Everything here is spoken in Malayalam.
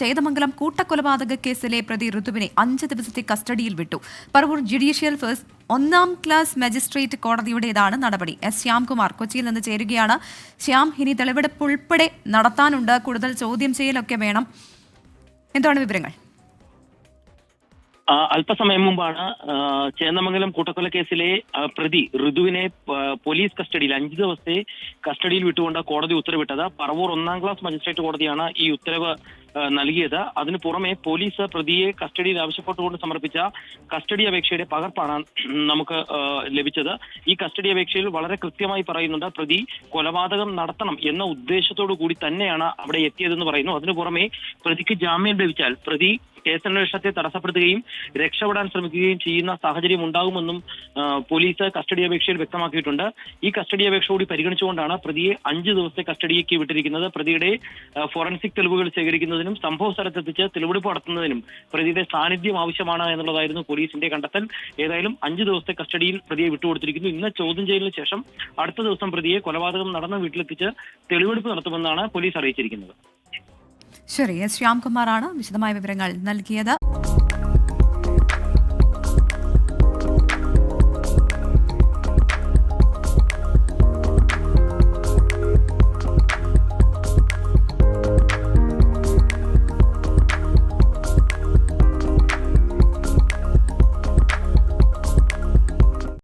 ചേതമംഗലം കൂട്ടക്കൊലപാതക കേസിലെ പ്രതി ഋതുവിനെ അഞ്ച് ദിവസത്തെ കസ്റ്റഡിയിൽ വിട്ടു. പറവൂർ ജുഡീഷ്യൽ ഫേഴ്സ് ഒന്നാം ക്ലാസ് മജിസ്ട്രേറ്റ് കോടതിയുടേതാണ് നടപടി. എസ് ശ്യാംകുമാർ കൊച്ചിയിൽ നിന്ന് ചേരുകയാണ്. ശ്യാം ഇനി തെളിവെടുപ്പ് ഉൾപ്പെടെ നടത്താനുണ്ട്. കൂടുതൽ ചോദ്യം ചെയ്യലൊക്കെ വേണം. എന്താണ് വിവരങ്ങൾ? അല്പസമയം മുമ്പാണ് ചേന്നമംഗലം കൂട്ടക്കൊല കേസിലെ പ്രതി ഋതുവിനെ പോലീസ് കസ്റ്റഡിയിൽ അഞ്ച് ദിവസത്തെ കസ്റ്റഡിയിൽ വിട്ടുകൊണ്ട് കോടതി ഉത്തരവിട്ടത്. പറവൂർ ഒന്നാം ക്ലാസ് മജിസ്ട്രേറ്റ് കോടതിയാണ് ഈ ഉത്തരവ് നൽകിയത്. അതിനു പുറമെ പോലീസ് പ്രതിയെ കസ്റ്റഡിയിൽ ആവശ്യപ്പെട്ടുകൊണ്ട് സമർപ്പിച്ച കസ്റ്റഡി അപേക്ഷയുടെ പകർപ്പാണ് നമുക്ക് ലഭിച്ചത്. ഈ കസ്റ്റഡി അപേക്ഷയിൽ വളരെ കൃത്യമായി പറയുന്നുണ്ട് പ്രതി കൊലപാതകം നടത്തണം എന്ന ഉദ്ദേശത്തോടു കൂടി തന്നെയാണ് അവിടെ എത്തിയതെന്ന് പറയുന്നു. അതിനു പുറമെ പ്രതിക്ക് ജാമ്യം ലഭിച്ചാൽ പ്രതി കേസന്വേഷണത്തെ തടസ്സപ്പെടുത്തുകയും രക്ഷപ്പെടാൻ ശ്രമിക്കുകയും ചെയ്യുന്ന സാഹചര്യം ഉണ്ടാകുമെന്നും പോലീസ് കസ്റ്റഡി അപേക്ഷയിൽ വ്യക്തമാക്കിയിട്ടുണ്ട്. ഈ കസ്റ്റഡി അപേക്ഷ കൂടി പരിഗണിച്ചുകൊണ്ടാണ് പ്രതിയെ അഞ്ച് ദിവസത്തെ കസ്റ്റഡിയേക്ക് വിട്ടിരിക്കുന്നത്. പ്രതിയുടെ ഫോറൻസിക് തെളിവുകൾ ശേഖരിക്കുന്നതിനും സംഭവ സ്ഥലത്തെത്തിച്ച് തെളിവെടുപ്പ് നടത്തുന്നതിനും പ്രതിയുടെ സാന്നിധ്യം ആവശ്യമാണ് എന്നുള്ളതായിരുന്നു പോലീസിന്റെ കണ്ടെത്തൽ. ഏതായാലും അഞ്ച് ദിവസത്തെ കസ്റ്റഡിയിൽ പ്രതിയെ വിട്ടുകൊടുത്തിരിക്കുന്നു. ഇന്ന് ചോദ്യം ചെയ്യലിന് ശേഷം അടുത്ത ദിവസം പ്രതിയെ കൊലപാതകം നടന്ന വീട്ടിലെത്തിച്ച് തെളിവെടുപ്പ് നടത്തുമെന്നാണ് പോലീസ് അറിയിച്ചിരിക്കുന്നത്. ശരി എസ് ശ്യാംകുമാറാണ് വിശദമായ വിവരങ്ങൾ നൽകിയത്.